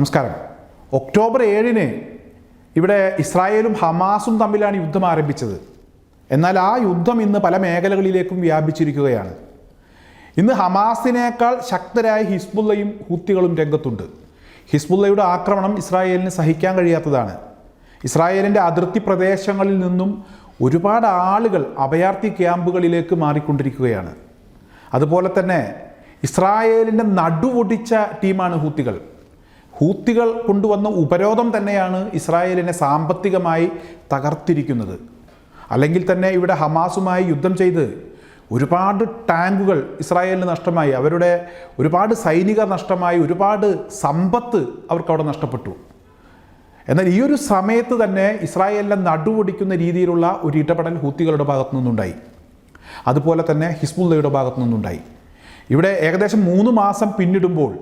നമസ്കാരം. ഒക്ടോബർ ഏഴിന് ഇവിടെ ഇസ്രായേലും ഹമാസും തമ്മിലാണ് യുദ്ധം ആരംഭിച്ചത്. എന്നാൽ ആ യുദ്ധം ഇന്ന് പല മേഖലകളിലേക്കും വ്യാപിച്ചിരിക്കുകയാണ്. ഇന്ന് ഹമാസിനേക്കാൾ ശക്തരായ ഹിസ്ബുള്ളയും ഹൂത്തികളും രംഗത്തുണ്ട്. ഹിസ്ബുള്ളയുടെ ആക്രമണം ഇസ്രായേലിന് സഹിക്കാൻ കഴിയാത്തതാണ്. ഇസ്രായേലിന്റെ അതിർത്തി പ്രദേശങ്ങളിൽ നിന്നും ഒരുപാട് ആളുകൾ അഭയാർത്ഥി ക്യാമ്പുകളിലേക്ക് മാറിക്കൊണ്ടിരിക്കുകയാണ്. അതുപോലെ തന്നെ ഇസ്രായേലിന്റെ നടുവൊടിച്ച ടീമാണ് ഹൂത്തികൾ. ഹൂത്തികൾ കൊണ്ടുവന്ന ഉപരോധം തന്നെയാണ് ഇസ്രായേലിനെ സാമ്പത്തികമായി തകർത്തിരിക്കുന്നത്. അല്ലെങ്കിൽ തന്നെ ഇവിടെ ഹമാസുമായി യുദ്ധം ചെയ്ത് ഒരുപാട് ടാങ്കുകൾ ഇസ്രായേലിന് നഷ്ടമായി. അവരുടെ ഒരുപാട് സൈനിക നഷ്ടമായി ഒരുപാട് സമ്പത്ത് അവർക്ക് അവിടെ നഷ്ടപ്പെട്ടു. എന്നാൽ ഈ ഒരു സമയത്ത് തന്നെ ഇസ്രായേലിനെ നടുവൊടിക്കുന്ന രീതിയിലുള്ള ഒരു ഇടപെടൽ ഹൂത്തികളുടെ ഭാഗത്തു നിന്നുണ്ടായി. അതുപോലെ തന്നെ ഹിസ്ബുള്ളയുടെ ഭാഗത്തു നിന്നുണ്ടായി. ഇവിടെ ഏകദേശം മൂന്ന് മാസം പിന്നിടുമ്പോൾ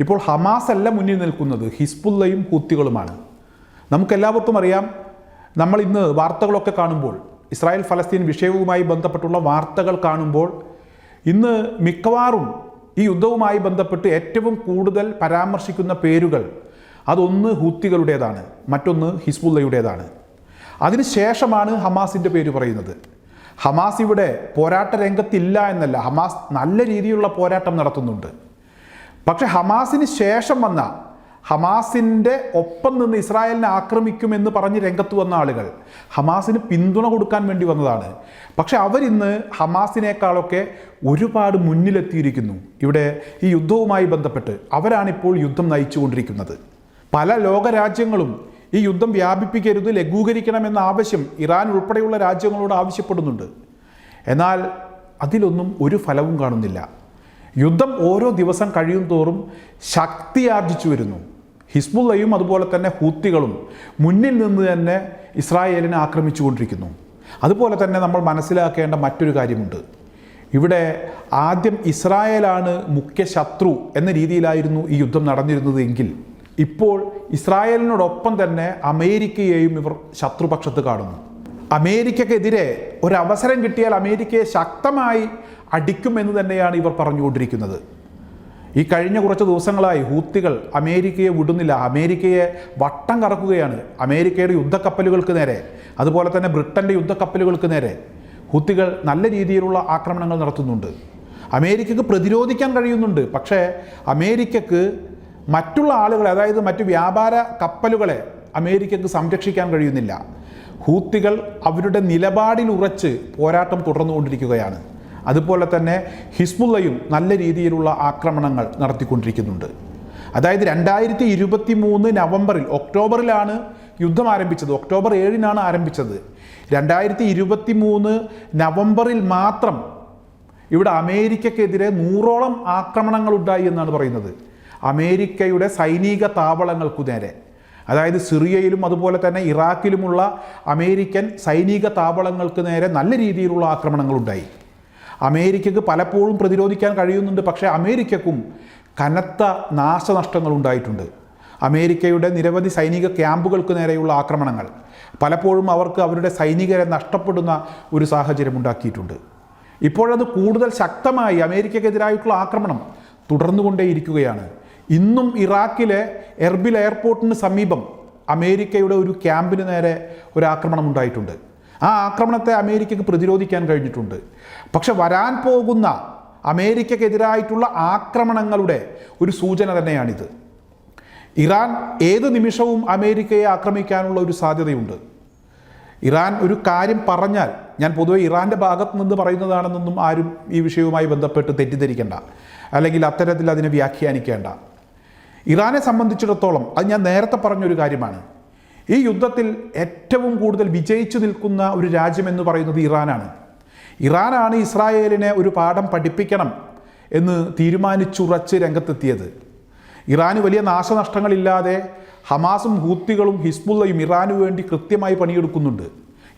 ഇപ്പോൾ ഹമാസ് അല്ല മുന്നിൽ നിൽക്കുന്നത് ഹിസ്ബുല്ലയും ഹൂത്തികളുമാണ്. നമുക്കെല്ലാവർക്കും അറിയാം നമ്മൾ ഇന്ന് വാർത്തകളൊക്കെ കാണുമ്പോൾ ഇസ്രായേൽ ഫലസ്തീൻ വിഷയവുമായി ബന്ധപ്പെട്ടുള്ള വാർത്തകൾ കാണുമ്പോൾ ഇന്ന് മിക്കവാറും ഈ യുദ്ധവുമായി ബന്ധപ്പെട്ട് ഏറ്റവും കൂടുതൽ പരാമർശിക്കുന്ന പേരുകൾ അതൊന്ന് ഹൂത്തികളുടേതാണ് മറ്റൊന്ന് ഹിസ്ബുള്ളയുടേതാണ്. അതിനുശേഷമാണ് ഹമാസിന്റെ പേര് പറയുന്നത്. ഹമാസ് ഇവിടെ പോരാട്ട രംഗത്തില്ല എന്നല്ല ഹമാസ് നല്ല രീതിയിലുള്ള പോരാട്ടം നടത്തുന്നുണ്ട്. പക്ഷെ ഹമാസിന് ശേഷം വന്ന ഹമാസിന്റെ ഒപ്പം നിന്ന് ഇസ്രായേലിനെ ആക്രമിക്കുമെന്ന് പറഞ്ഞ് രംഗത്ത് വന്ന ആളുകൾ ഹമാസിന് പിന്തുണ കൊടുക്കാൻ വേണ്ടി വന്നതാണ്. പക്ഷെ അവരിന്ന് ഹമാസിനേക്കാളൊക്കെ ഒരുപാട് മുന്നിലെത്തിയിരിക്കുന്നു. ഇവിടെ ഈ യുദ്ധവുമായി ബന്ധപ്പെട്ട് അവരാണിപ്പോൾ യുദ്ധം നയിച്ചുകൊണ്ടിരിക്കുന്നത്. പല ലോകരാജ്യങ്ങളും ഈ യുദ്ധം വ്യാപിപ്പിക്കരുത് ലഘൂകരിക്കണമെന്ന ആവശ്യം ഇറാൻ ഉൾപ്പെടെയുള്ള രാജ്യങ്ങളോട് ആവശ്യപ്പെടുന്നുണ്ട്. എന്നാൽ അതിലൊന്നും ഒരു ഫലവും കാണുന്നില്ല. യുദ്ധം ഓരോ ദിവസം കഴിയും തോറും ശക്തിയാർജിച്ചു വരുന്നു. ഹിസ്ബുള്ളയും അതുപോലെ തന്നെ ഹൂത്തികളും മുന്നിൽ നിന്ന് തന്നെ ഇസ്രായേലിനെ ആക്രമിച്ചുകൊണ്ടിരിക്കുന്നു. അതുപോലെ തന്നെ നമ്മൾ മനസ്സിലാക്കേണ്ട മറ്റൊരു കാര്യമുണ്ട്. ഇവിടെ ആദ്യം ഇസ്രായേലാണ് മുഖ്യ ശത്രു എന്ന രീതിയിലായിരുന്നു ഈ യുദ്ധം നടന്നിരുന്നത് എങ്കിൽ ഇപ്പോൾ ഇസ്രായേലിനോടൊപ്പം തന്നെ അമേരിക്കയെയും ഇവർ ശത്രുപക്ഷത്ത് കാണുന്നു. അമേരിക്കക്കെതിരെ ഒരവസരം കിട്ടിയാൽ അമേരിക്കയെ ശക്തമായി അടിക്കുമെന്ന് തന്നെയാണ് ഇവർ പറഞ്ഞുകൊണ്ടിരിക്കുന്നത്. ഈ കഴിഞ്ഞ കുറച്ച് ദിവസങ്ങളായി ഹൂത്തികൾ അമേരിക്കയെ വിടുന്നില്ല. അമേരിക്കയെ വട്ടം കറക്കുകയാണ്. അമേരിക്കയുടെ യുദ്ധക്കപ്പലുകൾക്ക് നേരെ. അതുപോലെ തന്നെ ബ്രിട്ടന്റെ യുദ്ധക്കപ്പലുകൾക്ക് നേരെ. ഹൂത്തികൾ നല്ല രീതിയിലുള്ള ആക്രമണങ്ങൾ നടത്തുന്നുണ്ട്. അമേരിക്കക്ക് പ്രതിരോധിക്കാൻ കഴിയുന്നുണ്ട്. പക്ഷേ അമേരിക്കക്ക് മറ്റുള്ള ആളുകളെ അതായത് മറ്റു വ്യാപാര കപ്പലുകളെ അമേരിക്കക്ക് സംരക്ഷിക്കാൻ കഴിയുന്നില്ല. ഹൂത്തികൾ അവരുടെ നിലപാടിൽ ഉറച്ച് പോരാട്ടം തുടർന്നുകൊണ്ടിരിക്കുകയാണ്. അതുപോലെ തന്നെ ഹിസ്ബുള്ളയും നല്ല രീതിയിലുള്ള ആക്രമണങ്ങൾ നടത്തിക്കൊണ്ടിരിക്കുന്നുണ്ട്. അതായത് രണ്ടായിരത്തി ഇരുപത്തി മൂന്ന് നവംബറിൽ ഒക്ടോബറിലാണ് യുദ്ധം ആരംഭിച്ചത്. ഒക്ടോബർ ഏഴിനാണ് ആരംഭിച്ചത്. രണ്ടായിരത്തി ഇരുപത്തി മൂന്ന് നവംബറിൽ മാത്രം ഇവിടെ അമേരിക്കക്കെതിരെ നൂറോളം ആക്രമണങ്ങൾ ഉണ്ടായി എന്നാണ് പറയുന്നത്. അമേരിക്കയുടെ സൈനിക താവളങ്ങൾക്കു നേരെ. അതായത് സിറിയയിലും അതുപോലെ തന്നെ ഇറാഖിലുമുള്ള അമേരിക്കൻ സൈനിക താവളങ്ങൾക്ക് നേരെ നല്ല രീതിയിലുള്ള ആക്രമണങ്ങളുണ്ടായി അമേരിക്കക്ക് പലപ്പോഴും പ്രതിരോധിക്കാൻ കഴിയുന്നുണ്ട് പക്ഷേ അമേരിക്കക്കും കനത്ത നാശനഷ്ടങ്ങൾ ഉണ്ടായിട്ടുണ്ട് അമേരിക്കയുടെ നിരവധി സൈനിക ക്യാമ്പുകൾക്ക് നേരെയുള്ള ആക്രമണങ്ങൾ പലപ്പോഴും അവർക്ക് അവരുടെ സൈനികരെ നഷ്ടപ്പെടുന്ന ഒരു സാഹചര്യം ഉണ്ടാക്കിയിട്ടുണ്ട്. ഇപ്പോഴത് കൂടുതൽ ശക്തമായി അമേരിക്കക്കെതിരായിട്ടുള്ള ആക്രമണം തുടർന്നുകൊണ്ടേയിരിക്കുകയാണ്. ഇന്നും ഇറാഖിലെ എർബിൽ എയർപോർട്ടിന് സമീപം അമേരിക്കയുടെ ഒരു ക്യാമ്പിന് നേരെ ഒരു ആക്രമണം ഉണ്ടായിട്ടുണ്ട്. ആ ആക്രമണത്തെ അമേരിക്കക്ക് പ്രതിരോധിക്കാൻ കഴിഞ്ഞിട്ടുണ്ട്. പക്ഷെ വരാൻ പോകുന്ന അമേരിക്കക്കെതിരായിട്ടുള്ള ആക്രമണങ്ങളുടെ ഒരു സൂചന തന്നെയാണിത്. ഇറാൻ ഏത് നിമിഷവും അമേരിക്കയെ ആക്രമിക്കാനുള്ള ഒരു സാധ്യതയുണ്ട്. ഇറാൻ ഒരു കാര്യം പറഞ്ഞാൽ ഞാൻ പൊതുവെ ഇറാന്റെ ഭാഗത്ത് നിന്ന് പറയുന്നതാണെന്നൊന്നും ആരും ഈ വിഷയവുമായി ബന്ധപ്പെട്ട് തെറ്റിദ്ധരിക്കേണ്ട. അല്ലെങ്കിൽ അത്തരത്തിൽ അതിനെ വ്യാഖ്യാനിക്കേണ്ട. ഇറാനെ സംബന്ധിച്ചിടത്തോളം അത് ഞാൻ നേരത്തെ പറഞ്ഞൊരു കാര്യമാണ്. ഈ യുദ്ധത്തിൽ ഏറ്റവും കൂടുതൽ വിജയിച്ചു നിൽക്കുന്ന ഒരു രാജ്യമെന്ന് പറയുന്നത് ഇറാനാണ്. ഇറാനാണ് ഇസ്രായേലിനെ ഒരു പാഠം പഠിപ്പിക്കണം എന്ന് തീരുമാനിച്ചുറച്ച് രംഗത്തെത്തിയത്. ഇറാന് വലിയ നാശനഷ്ടങ്ങളില്ലാതെ ഹമാസും ഹൂത്തികളും ഹിസ്ബുള്ളയും ഇറാനു വേണ്ടി കൃത്യമായി പണിയെടുക്കുന്നുണ്ട്.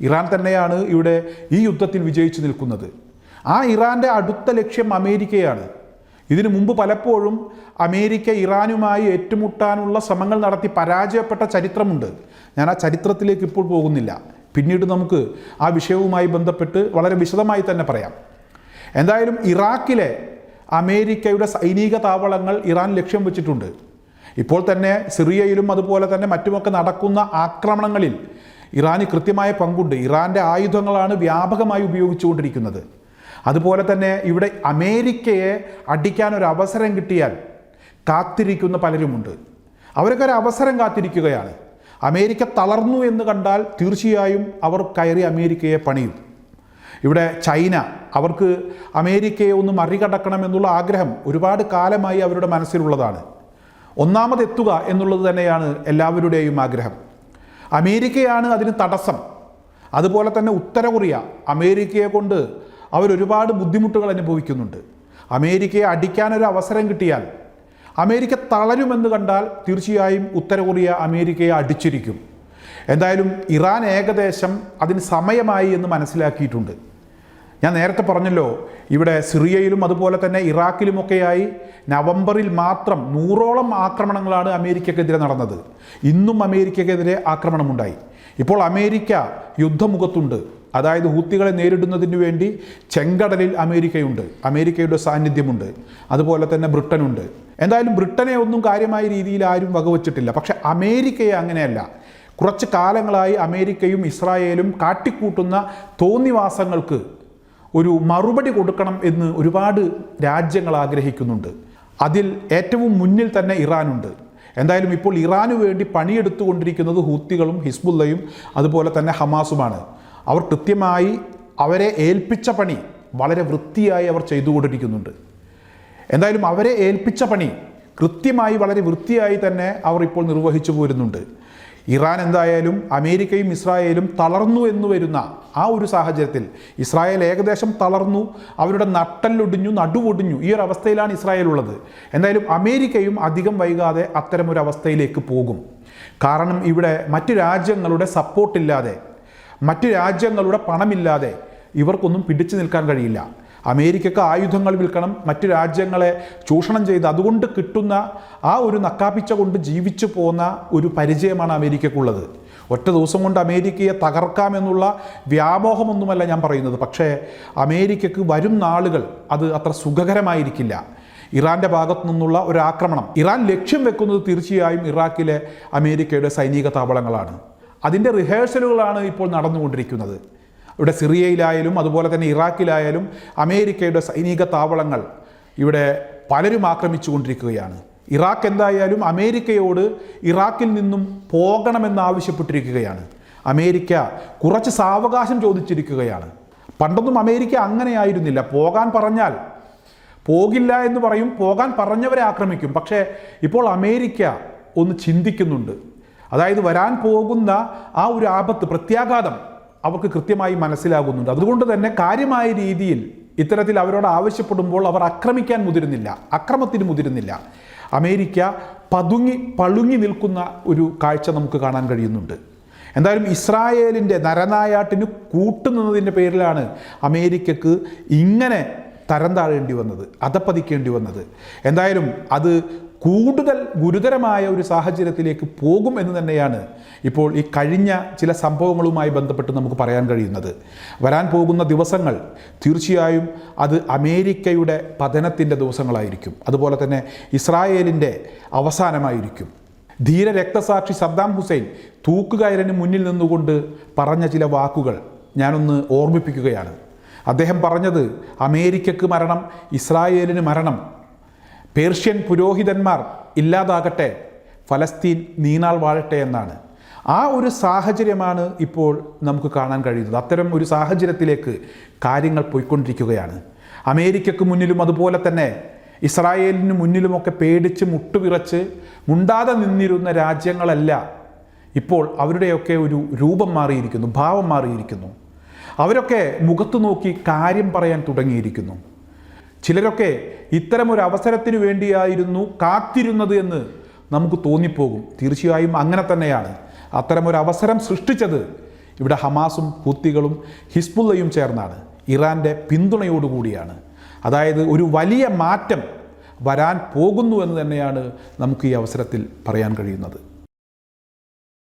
ഇറാൻ തന്നെയാണ് ഇവിടെ ഈ യുദ്ധത്തിൽ വിജയിച്ചു നിൽക്കുന്നത്. ആ ഇറാന്റെ അടുത്ത ലക്ഷ്യം അമേരിക്കയാണ്. ഇതിനു മുമ്പ് പലപ്പോഴും അമേരിക്ക ഇറാനുമായി ഏറ്റുമുട്ടാനുള്ള ശ്രമങ്ങൾ നടത്തി പരാജയപ്പെട്ട ചരിത്രമുണ്ട്. ഞാൻ ആ ചരിത്രത്തിലേക്ക് ഇപ്പോൾ പോകുന്നില്ല. പിന്നീട് നമുക്ക് ആ വിഷയവുമായി ബന്ധപ്പെട്ട് വളരെ വിശദമായി തന്നെ പറയാം. എന്തായാലും ഇറാഖിലെ അമേരിക്കയുടെ സൈനിക താവളങ്ങൾ ഇറാൻ ലക്ഷ്യം വെച്ചിട്ടുണ്ട്. ഇപ്പോൾ തന്നെ സിറിയയിലും അതുപോലെ തന്നെ മറ്റുമൊക്കെ നടക്കുന്ന ആക്രമണങ്ങളിൽ ഇറാന് കൃത്യമായ പങ്കുണ്ട്. ഇറാന്റെ ആയുധങ്ങളാണ് വ്യാപകമായി ഉപയോഗിച്ചുകൊണ്ടിരിക്കുന്നത്. അതുപോലെ തന്നെ ഇവിടെ അമേരിക്കയെ അടിക്കാൻ ഒരു അവസരം കിട്ടിയാൽ കാത്തിരിക്കുന്ന പലരുമുണ്ട്. അവരൊക്കെ ഒരു അവസരം കാത്തിരിക്കുകയാണ്. അമേരിക്ക തളർന്നു എന്ന് കണ്ടാൽ തീർച്ചയായും അവർ കയറി അമേരിക്കയെ പണിയും ഇവിടെ ചൈന അവർക്ക് അമേരിക്കയെ ഒന്ന് മറികടക്കണം എന്നുള്ള ആഗ്രഹം ഒരുപാട് കാലമായി അവരുടെ മനസ്സിലുള്ളതാണ്. ഒന്നാമതെത്തുക എന്നുള്ളത് തന്നെയാണ് എല്ലാവരുടെയും ആഗ്രഹം. അമേരിക്കയാണ് അതിന് തടസ്സം. അതുപോലെ തന്നെ ഉത്തര കൊറിയ അമേരിക്കയെ കൊണ്ട് അവരൊരുപാട് ബുദ്ധിമുട്ടുകൾ അനുഭവിക്കുന്നുണ്ട്. അമേരിക്കയെ അടിക്കാനൊരു അവസരം കിട്ടിയാൽ അമേരിക്ക തളരുമെന്ന് കണ്ടാൽ തീർച്ചയായും ഉത്തര കൊറിയ അമേരിക്കയെ അടിച്ചിരിക്കും. എന്തായാലും ഇറാൻ ഏകദേശം അതിന് സമയമായി എന്ന് മനസ്സിലാക്കിയിട്ടുണ്ട്. ഞാൻ നേരത്തെ പറഞ്ഞല്ലോ ഇവിടെ സിറിയയിലും അതുപോലെ തന്നെ ഇറാഖിലുമൊക്കെയായി നവംബറിൽ മാത്രം നൂറോളം ആക്രമണങ്ങളാണ് അമേരിക്കക്കെതിരെ നടന്നത്. ഇന്നും അമേരിക്കക്കെതിരെ ആക്രമണമുണ്ടായി. ഇപ്പോൾ അമേരിക്ക യുദ്ധമുഖത്തുണ്ട്. അതായത് ഹൂത്തികളെ നേരിടുന്നതിന് വേണ്ടി ചെങ്കടലിൽ അമേരിക്കയുണ്ട്. അമേരിക്കയുടെ സാന്നിധ്യമുണ്ട്. അതുപോലെ തന്നെ ബ്രിട്ടനുണ്ട്. എന്തായാലും ബ്രിട്ടനെ ഒന്നും കാര്യമായ രീതിയിൽ ആരും വകവച്ചിട്ടില്ല. പക്ഷെ അമേരിക്കയെ അങ്ങനെയല്ല. കുറച്ച് കാലങ്ങളായി അമേരിക്കയും ഇസ്രായേലും കാട്ടിക്കൂട്ടുന്ന തോന്നിവാസങ്ങൾക്ക് ഒരു മറുപടി കൊടുക്കണം എന്ന് ഒരുപാട് രാജ്യങ്ങൾ ആഗ്രഹിക്കുന്നുണ്ട്. അതിൽ ഏറ്റവും മുന്നിൽ തന്നെ ഇറാനുണ്ട്. എന്തായാലും ഇപ്പോൾ ഇറാനു വേണ്ടി പണിയെടുത്തുകൊണ്ടിരിക്കുന്നത് ഹൂത്തികളും ഹിസ്ബുല്ലയും അതുപോലെ തന്നെ ഹമാസുമാണ്. അവർ കൃത്യമായി അവരെ ഏൽപ്പിച്ച പണി വളരെ വൃത്തിയായി അവർ ചെയ്തുകൊണ്ടിരിക്കുന്നുണ്ട്. എന്തായാലും അവരെ ഏൽപ്പിച്ച പണി കൃത്യമായി വളരെ വൃത്തിയായി തന്നെ അവർ ഇപ്പോൾ നിർവഹിച്ചു പോരുന്നുണ്ട്. ഇറാൻ എന്തായാലും അമേരിക്കയും ഇസ്രായേലും തളർന്നു എന്ന് വരുന്ന ആ ഒരു സാഹചര്യത്തിൽ ഇസ്രായേൽ ഏകദേശം തളർന്നു അവരുടെ നട്ടല്ലൊടിഞ്ഞു നടുവൊടിഞ്ഞു ഈ ഒരു അവസ്ഥയിലാണ് ഇസ്രായേൽ ഉള്ളത്. എന്തായാലും അമേരിക്കയും അധികം വൈകാതെ അത്തരമൊരു അവസ്ഥയിലേക്ക് പോകും. കാരണം ഇവിടെ മറ്റു രാജ്യങ്ങളുടെ സപ്പോർട്ടില്ലാതെ മറ്റു രാജ്യങ്ങളുടെ പണമില്ലാതെ ഇവർക്കൊന്നും പിടിച്ചു നിൽക്കാൻ കഴിയില്ല. അമേരിക്കക്ക് ആയുധങ്ങൾ വിൽക്കണം മറ്റ് രാജ്യങ്ങളെ ചൂഷണം ചെയ്ത് അതുകൊണ്ട് കിട്ടുന്ന ആ ഒരു നക്കാപ്പിച്ച കൊണ്ട് ജീവിച്ചു പോകുന്ന ഒരു പരിചയമാണ് അമേരിക്കക്കുള്ളത്. ഒറ്റ ദിവസം കൊണ്ട് അമേരിക്കയെ തകർക്കാമെന്നുള്ള വ്യാമോഹമൊന്നുമല്ല ഞാൻ പറയുന്നത്. പക്ഷേ അമേരിക്കക്ക് വരും നാളുകൾ അത് അത്ര സുഖകരമായിരിക്കില്ല. ഇറാന്റെ ഭാഗത്തു നിന്നുള്ള ഒരു ആക്രമണം. ഇറാൻ ലക്ഷ്യം വെക്കുന്നത് തീർച്ചയായും ഇറാഖിലെ അമേരിക്കയുടെ സൈനിക താവളങ്ങളാണ്. അതിന്റെ റിഹേഴ്സലുകളാണ് ഇപ്പോൾ നടന്നുകൊണ്ടിരിക്കുന്നത്. ഇവിടെ സിറിയയിലായാലും അതുപോലെ തന്നെ ഇറാഖിലായാലും അമേരിക്കയുടെ സൈനിക താവളങ്ങൾ ഇവിടെ പലരും ആക്രമിച്ചു കൊണ്ടിരിക്കുകയാണ് ഇറാഖ് എന്തായാലും അമേരിക്കയോട് ഇറാഖിൽ നിന്നും പോകണമെന്ന് ആവശ്യപ്പെട്ടിരിക്കുകയാണ്. അമേരിക്ക കുറച്ച് സാവകാശം ചോദിച്ചിരിക്കുകയാണ്. പണ്ടൊന്നും അമേരിക്ക അങ്ങനെയായിരുന്നില്ല. പോകാൻ പറഞ്ഞാൽ പോകില്ല എന്ന് പറയും. പോകാൻ പറഞ്ഞവരെ ആക്രമിക്കും. പക്ഷേ ഇപ്പോൾ അമേരിക്ക ഒന്ന് ചിന്തിക്കുന്നുണ്ട്. അതായത് വരാൻ പോകുന്ന ആ ഒരു ആപത്ത് പ്രത്യാഘാതം അവർക്ക് കൃത്യമായി മനസ്സിലാകുന്നുണ്ട്. അതുകൊണ്ട് തന്നെ കാര്യമായ രീതിയിൽ ഇത്തരത്തിൽ അവരോട് ആവശ്യപ്പെടുമ്പോൾ അവർ ആക്രമിക്കാൻ മുതിരുന്നില്ല. അക്രമത്തിന് മുതിരുന്നില്ല. അമേരിക്ക പതുങ്ങി പളുങ്ങി നിൽക്കുന്ന ഒരു കാഴ്ച നമുക്ക് കാണാൻ കഴിയുന്നുണ്ട്. എന്തായാലും ഇസ്രായേലിന്റെ നരനായാട്ടിന് കൂട്ടുനിന്നതിന്റെ പേരിലാണ് അമേരിക്കക്ക് ഇങ്ങനെ തരം താഴേണ്ടി വന്നത് അതപ്പതിക്കേണ്ടി വന്നത്. എന്തായാലും അത് കൂടുതൽ ഗുരുതരമായ ഒരു സാഹചര്യത്തിലേക്ക് പോകും എന്ന് തന്നെയാണ് ഇപ്പോൾ ഈ കഴിഞ്ഞ ചില സംഭവങ്ങളുമായി ബന്ധപ്പെട്ട് നമുക്ക് പറയാൻ കഴിയുന്നത്. വരാൻ പോകുന്ന ദിവസങ്ങൾ തീർച്ചയായും അത് അമേരിക്കയുടെ പതനത്തിന്റെ ദിവസങ്ങളായിരിക്കും. അതുപോലെ തന്നെ ഇസ്രായേലിന്റെ അവസാനമായിരിക്കും. ധീര രക്തസാക്ഷി സദ്ദാം ഹുസൈൻ തൂക്കുകയറിന് മുന്നിൽ നിന്നുകൊണ്ട് പറഞ്ഞ ചില വാക്കുകൾ ഞാനൊന്ന് ഓർമ്മിപ്പിക്കുകയാണ്. അദ്ദേഹം പറഞ്ഞത് അമേരിക്കക്ക് മരണം ഇസ്രായേലിന് മരണം പേർഷ്യൻ പുരോഹിതന്മാർ ഇല്ലാതാകട്ടെ ഫലസ്തീൻ നീനാൾ വാഴട്ടെ എന്നാണ്. ആ ഒരു സാഹചര്യമാണ് ഇപ്പോൾ നമുക്ക് കാണാൻ കഴിയുന്നത്. അത്തരം ഒരു സാഹചര്യത്തിലേക്ക് കാര്യങ്ങൾ പോയിക്കൊണ്ടിരിക്കുകയാണ്. അമേരിക്കക്ക് മുന്നിലും അതുപോലെ തന്നെ ഇസ്രായേലിന് മുന്നിലുമൊക്കെ പേടിച്ച് മുട്ടുവിറച്ച് മുണ്ടാതെ നിന്നിരുന്ന രാജ്യങ്ങളല്ല ഇപ്പോൾ അവരുടെയൊക്കെ ഒരു രൂപം മാറിയിരിക്കുന്നു ഭാവം മാറിയിരിക്കുന്നു. അവരൊക്കെ മുഖത്തു നോക്കി കാര്യം പറയാൻ തുടങ്ങിയിരിക്കുന്നു. ചിലരൊക്കെ ഇത്തരമൊരു അവസരത്തിന് വേണ്ടിയായിരുന്നു കാത്തിരുന്നത് എന്ന് നമുക്ക് തോന്നിപ്പോകും. തീർച്ചയായും അങ്ങനെ തന്നെയാണ്. അത്തരമൊരു അവസരം സൃഷ്ടിച്ചത് ഇവിടെ ഹമാസും ഹുത്തികളും ഹിസ്ബുള്ളയും ചേർന്നാണ്. ഇറാന്റെ പിന്തുണയോടുകൂടിയാണ് അതായത് ഒരു വലിയ മാറ്റം വരാൻ പോകുന്നു എന്ന് തന്നെയാണ് നമുക്ക് ഈ അവസരത്തിൽ പറയാൻ കഴിയുന്നത്.